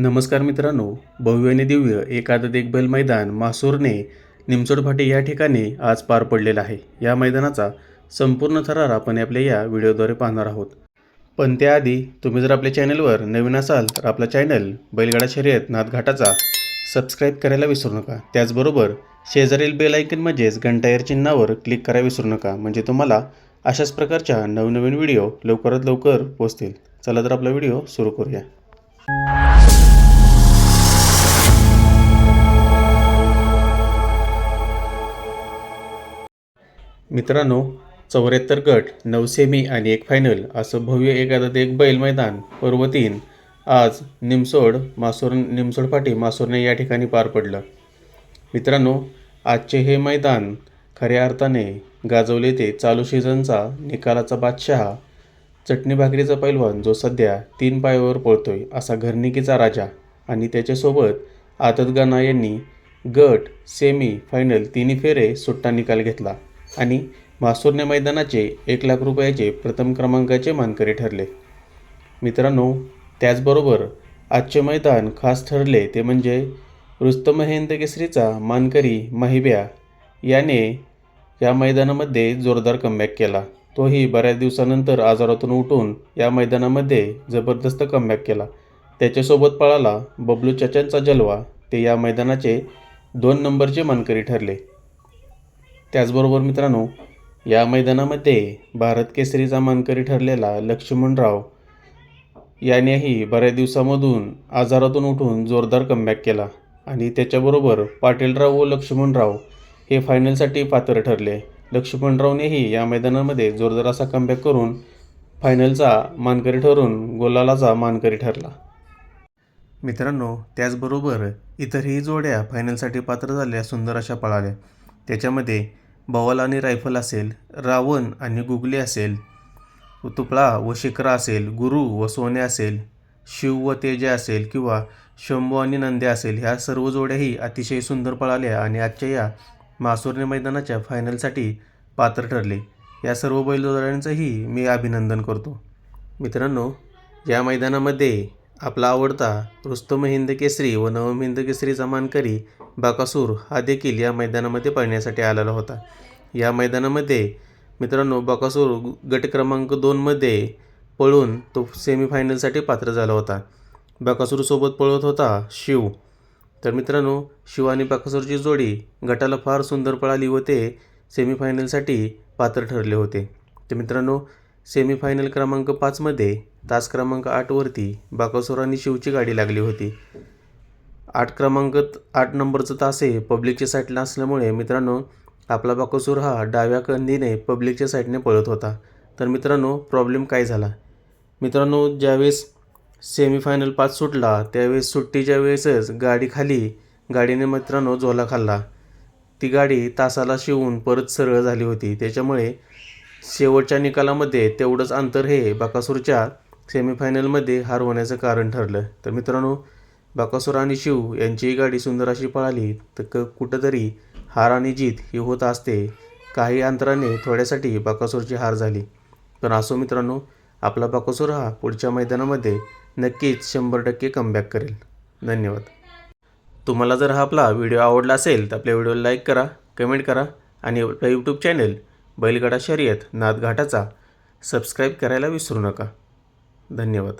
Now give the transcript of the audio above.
नमस्कार मित्रांनो भव्य आणि दिव्य एकादत एक बैल मैदान मासूरने निमसोड फाटे या ठिकाणी आज पार पडलेला आहे. या मैदानाचा संपूर्ण थरार आपण आपल्या या व्हिडिओद्वारे पाहणार आहोत. पण त्याआधी तुम्ही जर आपल्या चॅनलवर नवीन असाल तर आपला चॅनल बैलगाडा शर्यत नाथघाटाचा सबस्क्राईब करायला विसरू नका. त्याचबरोबर शेजारील बेल ऐकन म्हणजेच घंटायर चिन्हावर क्लिक करायला विसरू नका. म्हणजे तुम्हाला अशाच प्रकारच्या नवनवीन व्हिडिओ लवकरात लवकर पोचतील. चला तर आपला व्हिडिओ सुरू करूया. मित्रांनो चौऱ्याहत्तर गट नऊ सेमी आणि एक फायनल असं भव्य एखादं एक बैल मैदान पर्व तीन आज निमसोड मासोर निमसोड फाटी मासोरने या ठिकाणी पार पडलं. मित्रांनो आजचे हे मैदान खऱ्या अर्थाने गाजवले ते चालू सीझनचा निकालाचा बादशहा चटणी भाकरीचा पैलवान जो सध्या तीन पायावर पळतोय असा घरनिकीचा राजा आणि त्याच्यासोबत आदतगाना यांनी गट सेमी फायनल तिन्ही फेरे सुट्टा निकाल घेतला. आणि मासुर्ने मैदानाचे एक लाख रुपयाचे प्रथम क्रमांकाचे मानकरी ठरले. मित्रांनो त्याचबरोबर आजचे मैदान खास ठरले ते म्हणजे रुस्तम हिंद केसरीचा मानकरी माहिब्या याने या मैदानामध्ये जोरदार कमबॅक केला. तोही बऱ्याच दिवसानंतर आजारातून उठून या मैदानामध्ये जबरदस्त कमबॅक केला. त्याच्यासोबत पळाला बबलू चचांचा जलवा. ते या मैदानाचे दोन नंबरचे मानकरी ठरले. त्याचबरोबर मित्रांनो या मैदानामध्ये भारत केसरीचा मानकरी ठरलेला लक्ष्मणराव यानेही बऱ्याच दिवसामधून आजारातून उठून जोरदार कमबॅक केला आणि त्याच्याबरोबर पाटीलराव व लक्ष्मणराव हे फायनलसाठी पात्र ठरले. लक्ष्मणरावनेही या मैदानामध्ये जोरदार असा कमबॅक करून फायनलचा मानकरी ठरून गोलालाचा मानकरी ठरला. मित्रांनो त्याचबरोबर इतरही जोड्या फायनलसाठी पात्र झाल्या सुंदर अशा पळाल्या. त्याच्यामध्ये बवाल आणि रायफल असेल रावण आणि गुगली असेल तुपळा व शिखर असेल गुरु व सोने असेल शिव व तेजा असेल किंवा शंभू आणि नंद्या असेल ह्या सर्व जोड्याही अतिशय सुंदर पळाल्या आणि आजच्या या मासुर्ने मैदानाच्या फायनलसाठी पात्र ठरले. या सर्व बैलजोड्यांचंही मी अभिनंदन करतो. मित्रांनो या मैदानामध्ये आपला आवडता रुस्तम हिंद केसरी व नवम हिंद केसरीचा मानकरी बाकासूर हा देखील या मैदानामध्ये पळण्यासाठी आलेला होता. या मैदानामध्ये मित्रांनो बाकासूर गट क्रमांक दोनमध्ये पळून तो सेमीफायनलसाठी पात्र झाला होता. बाकासूरसोबत पळत होता शिव. तर मित्रांनो शिव आणि बाकासूरची जोडी गटाला फार सुंदर पळाली व ते सेमीफायनलसाठी पात्र ठरले होते. तर मित्रांनो सेमीफायनल क्रमांक पाचमध्ये तास क्रमांक आठवरती बाकासूर आणि शिवची गाडी लागली होती. आठ क्रमांक आठ नंबरचं तास आहे पब्लिकच्या साईडला असल्यामुळे मित्रांनो आपला बाकासूर हा डाव्या कंदीने पब्लिकच्या साईडने पळत होता. तर मित्रांनो प्रॉब्लेम काय झाला? मित्रांनो ज्यावेळेस सेमीफायनल पाच सुटला त्यावेळेस सुट्टीच्या वेळेसच गाडी खाली गाडीने मित्रांनो झोला खाल्ला. ती गाडी तासाला शिवून परत सरळ झाली होती. त्याच्यामुळे शेवटच्या निकालामध्ये तेवढंच अंतर हे बाकासूरच्या सेमीफायनलमध्ये हार होण्याचं कारण ठरलं. तर मित्रांनो बाकासूर आणि शिव यांचीही गाडी सुंदर अशी पळाली तर क कुठंतरी हार आणि जीत ही होत असते. काही अंतराने थोड्यासाठी बाकासूरची हार झाली. पण असो मित्रांनो आपला बाकासूर हा पुढच्या मैदानामध्ये नक्कीच शंभर टक्के कमबॅक करेल. धन्यवाद. तुम्हाला जर हा आपला व्हिडिओ आवडला असेल तर आपल्या व्हिडिओला लाईक करा कमेंट करा आणि आपला यूट्यूब चॅनल बैलगाडा शर्यत नादघाटाचा. सबस्क्राईब करायला विसरू नका. धन्यवाद.